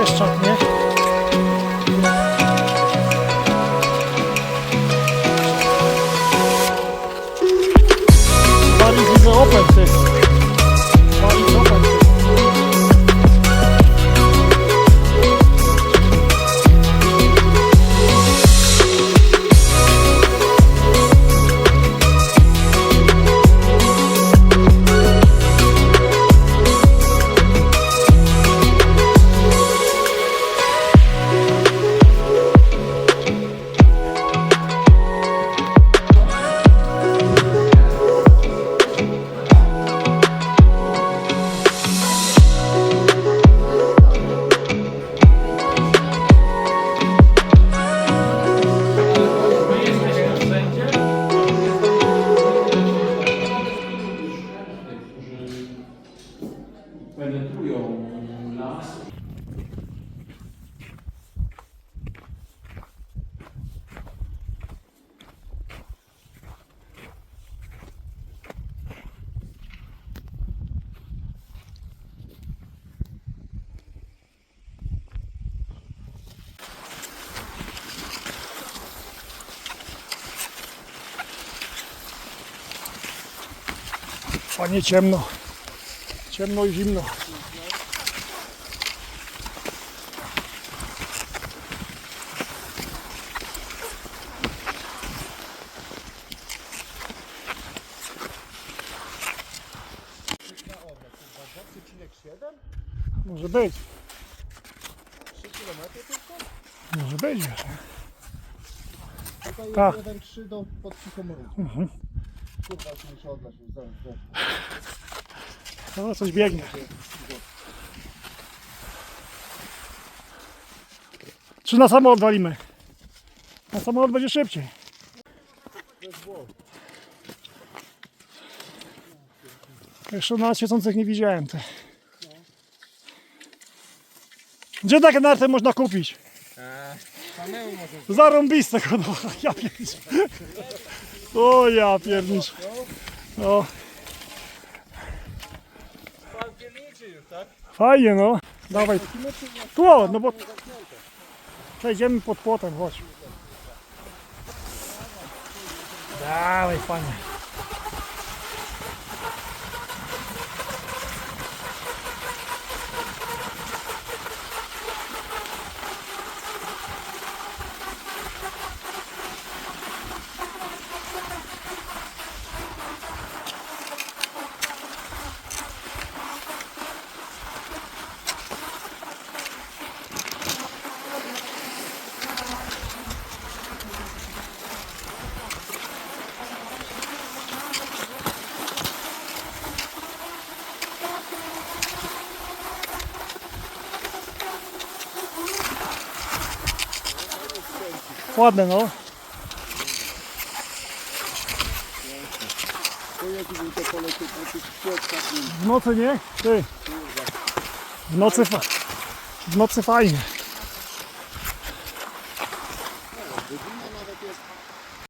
Jeszcze nie? Fajnie ciemno. Ciemno i zimno. Może być. Może być, wiesz. Tutaj Tak. jest 1-3 do pod Cichomorą. Kurwa, się muszę oddać już zaraz. zaraz. No, coś biegnie. Czy na samolot walimy? Na samolot będzie szybciej. Jeszcze na świecących nie widziałem. Te. Gdzie takie narty można kupić? Zarąbiste no, ja. O ja pierniczę. O. Fajnie no. Dawaj. Tu, o, no bo... Przejdziemy pod płotem, chodź. Dawaj, fajnie. Środkach i W nocy nie? Ty. W nocy, fa... w nocy fajnie.